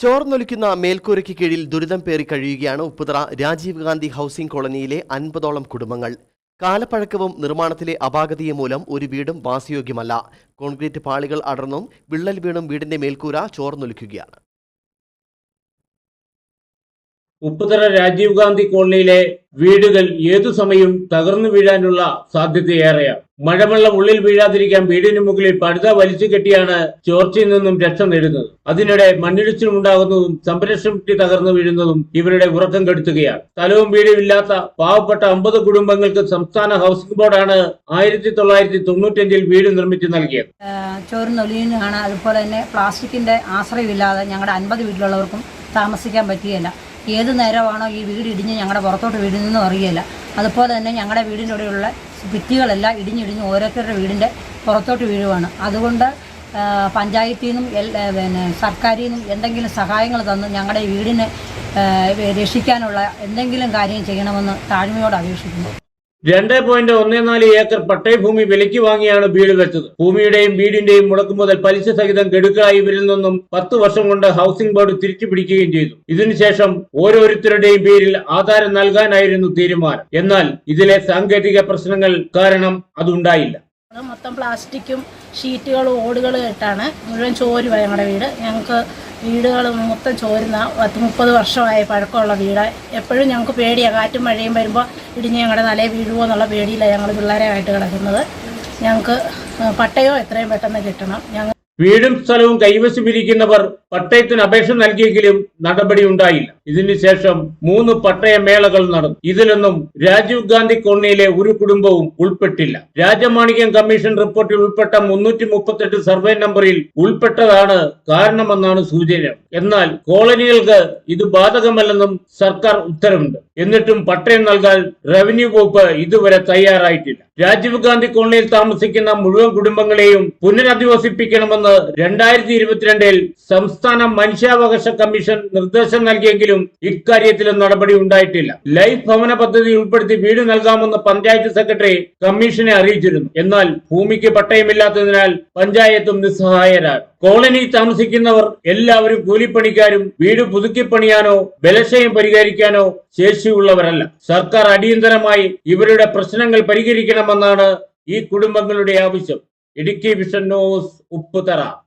ചോർന്നൊലിക്കുന്ന മേൽക്കൂരയ്ക്ക് കീഴിൽ ദുരിതം പേറി കഴിയുകയാണ് ഉപ്പുതറ രാജീവ് ഗാന്ധി ഹൗസിംഗ് കോളനിയിലെ അൻപതോളം കുടുംബങ്ങൾ. കാലപ്പഴക്കവും നിർമ്മാണത്തിലെ അപാകതയും മൂലം ഒരു വീടും വാസയോഗ്യമല്ല. കോൺക്രീറ്റ് പാളികൾ അടർന്നും വിള്ളൽ വീണും വീടിന്റെ മേൽക്കൂര ചോർന്നൊലിക്കുകയാണ്. ഉപ്പുതറ രാജീവ് ഗാന്ധി കോളനിയിലെ വീടുകൾ ഏതു സമയവും തകർന്നു വീഴാനുള്ള സാധ്യതയേറെയാണ് മഴവെള്ളം ഉള്ളിൽ വീഴാതിരിക്കാൻ വീടിന് മുകളിൽ പടുത വലിച്ചു കെട്ടിയാണ് ചോർച്ചയിൽ നിന്നും രക്ഷ നേടുന്നത്. അതിനിടെ മണ്ണിടിച്ചിലുണ്ടാകുന്നതും സംരക്ഷണ തകർന്നു വീഴുന്നതും ഇവരുടെ ഉറക്കം കെടുത്തുകയാണ്. സ്ഥലവും വീടും ഇല്ലാത്ത പാവപ്പെട്ട അമ്പത് കുടുംബങ്ങൾക്ക് സംസ്ഥാന ഹൗസിംഗ് ബോർഡാണ് ആയിരത്തി തൊള്ളായിരത്തി തൊണ്ണൂറ്റഞ്ചിൽ വീട് നിർമ്മിച്ചു നൽകിയത്. ചോറിനൊലിയാണ് അതുപോലെ തന്നെ പ്ലാസ്റ്റിക്കിന്റെ ആശ്രയമില്ലാതെ ഞങ്ങളുടെ അൻപത് വീട്ടിലുള്ളവർക്കും താമസിക്കാൻ പറ്റുകയില്ല ഏത് നേരമാണോ ഈ വീട് ഇടിഞ്ഞ് ഞങ്ങളുടെ പുറത്തോട്ട് വീടുന്നതെന്നും അറിയില്ല. അതുപോലെ തന്നെ ഞങ്ങളുടെ വീടിന്റെ ഇവിടെയുള്ള ഭിത്തികളെല്ലാം ഇടിഞ്ഞിടിഞ്ഞ് ഓരോരുത്തരുടെ വീടിന്റെ പുറത്തോട്ട് വീഴുവാണ്. അതുകൊണ്ട് പഞ്ചായത്തിൽ നിന്നും എൽ പിന്നെ സർക്കാരിൽ നിന്നും എന്തെങ്കിലും സഹായങ്ങൾ തന്ന് ഞങ്ങളുടെ വീടിനെ രക്ഷിക്കാനുള്ള എന്തെങ്കിലും കാര്യം ചെയ്യണമെന്ന് താഴ്മയോട് അപേക്ഷിക്കുന്നു. രണ്ട് പോയിന്റ് ഒന്നേ നാല് ഏക്കർ പട്ടയഭൂമി വിലയ്ക്ക് വാങ്ങിയാണ് വീട് വെച്ചത്. ഭൂമിയുടെയും വീടിന്റെയും മുടക്കു മുതൽ പലിശ സഹിതം ഗഡുക്കളായി ഇവരിൽ നിന്നും പത്ത് വർഷം കൊണ്ട് ഹൗസിംഗ് ബോർഡ് തിരിച്ചു പിടിക്കുകയും ചെയ്തു. ഇതിനുശേഷം ഓരോരുത്തരുടെയും പേരിൽ ആധാരം നൽകാനായിരുന്നു തീരുമാനം. എന്നാൽ ഇതിലെ സാങ്കേതിക പ്രശ്നങ്ങൾ കാരണം അതുണ്ടായില്ല. അത് മൊത്തം പ്ലാസ്റ്റിക്കും ഷീറ്റുകളും ഓടുകളും ഇട്ടാണ് മുഴുവൻ ചോരുവായി ഞങ്ങളുടെ വീട്. ഞങ്ങൾക്ക് വീടുകൾ മൊത്തം ചോരുന്ന പത്ത് മുപ്പത് വർഷമായ പഴക്കമുള്ള വീട്. എപ്പോഴും ഞങ്ങൾക്ക് പേടിയാണ് കാറ്റും മഴയും വരുമ്പോൾ ഇടിഞ്ഞ് ഞങ്ങളുടെ നിലയിൽ വീഴുമോ എന്നുള്ള പേടിയിലാണ് ഞങ്ങൾ പിള്ളേരായിട്ട് കിടക്കുന്നത്. ഞങ്ങൾക്ക് പട്ടയോ എത്രയും പെട്ടെന്ന് കിട്ടണം. ഞങ്ങൾ വീടും സ്ഥലവും കൈവശമിരിക്കുന്നവർ പട്ടയത്തിന് അപേക്ഷ നൽകിയെങ്കിലും നടപടി ഉണ്ടായില്ല. ഇതിനുശേഷം മൂന്ന് പട്ടയമേളകൾ നടന്നു. ഇതിലൊന്നും രാജീവ് ഗാന്ധി കോളനിയിലെ ഒരു കുടുംബവും ഉൾപ്പെട്ടില്ല. രാജമാണിക്യം കമ്മീഷൻ റിപ്പോർട്ടിൽ ഉൾപ്പെട്ട മുന്നൂറ്റി മുപ്പത്തെട്ട് സർവേ നമ്പറിൽ ഉൾപ്പെട്ടതാണ് കാരണമെന്നാണ് സൂചന. എന്നാൽ കോളനികൾക്ക് ഇത് ബാധകമല്ലെന്നും സർക്കാർ ഉത്തരവുണ്ട്. എന്നിട്ടും പട്ടയം നൽകാൻ റവന്യൂ വകുപ്പ് ഇതുവരെ തയ്യാറായിട്ടില്ല. രാജീവ് ഗാന്ധി കോളനിയിൽ താമസിക്കുന്ന മുഴുവൻ കുടുംബങ്ങളെയും പുനരധിവസിപ്പിക്കണമെന്ന് രണ്ടായിരത്തി ഇരുപത്തിരണ്ടിൽ സംസ്ഥാന മനുഷ്യാവകാശ കമ്മീഷൻ നിർദ്ദേശം നൽകിയെങ്കിലും ഇക്കാര്യത്തിലും നടപടി ഉണ്ടായിട്ടില്ല. ലൈഫ് ഭവന പദ്ധതി ഉൾപ്പെടുത്തി വീട് നൽകാമെന്ന് പഞ്ചായത്ത് സെക്രട്ടറി കമ്മീഷനെ അറിയിച്ചിരുന്നു. എന്നാൽ ഭൂമിക്ക് പട്ടയമില്ലാത്തതിനാൽ പഞ്ചായത്തും നിസ്സഹായരാണ്. കോളനി താമസിക്കുന്നവർ എല്ലാവരും കൂലിപ്പണിക്കാരും വീട് പുതുക്കിപ്പണിയാനോ ബലശയം പരിഹരിക്കാനോ ശേഷിയുള്ളവരല്ല. സർക്കാർ അടിയന്തരമായി ഇവരുടെ പ്രശ്നങ്ങൾ പരിഹരിക്കണമെന്നാണ് ഈ കുടുംബങ്ങളുടെ ആവശ്യം. Idukki vision news Upputhara.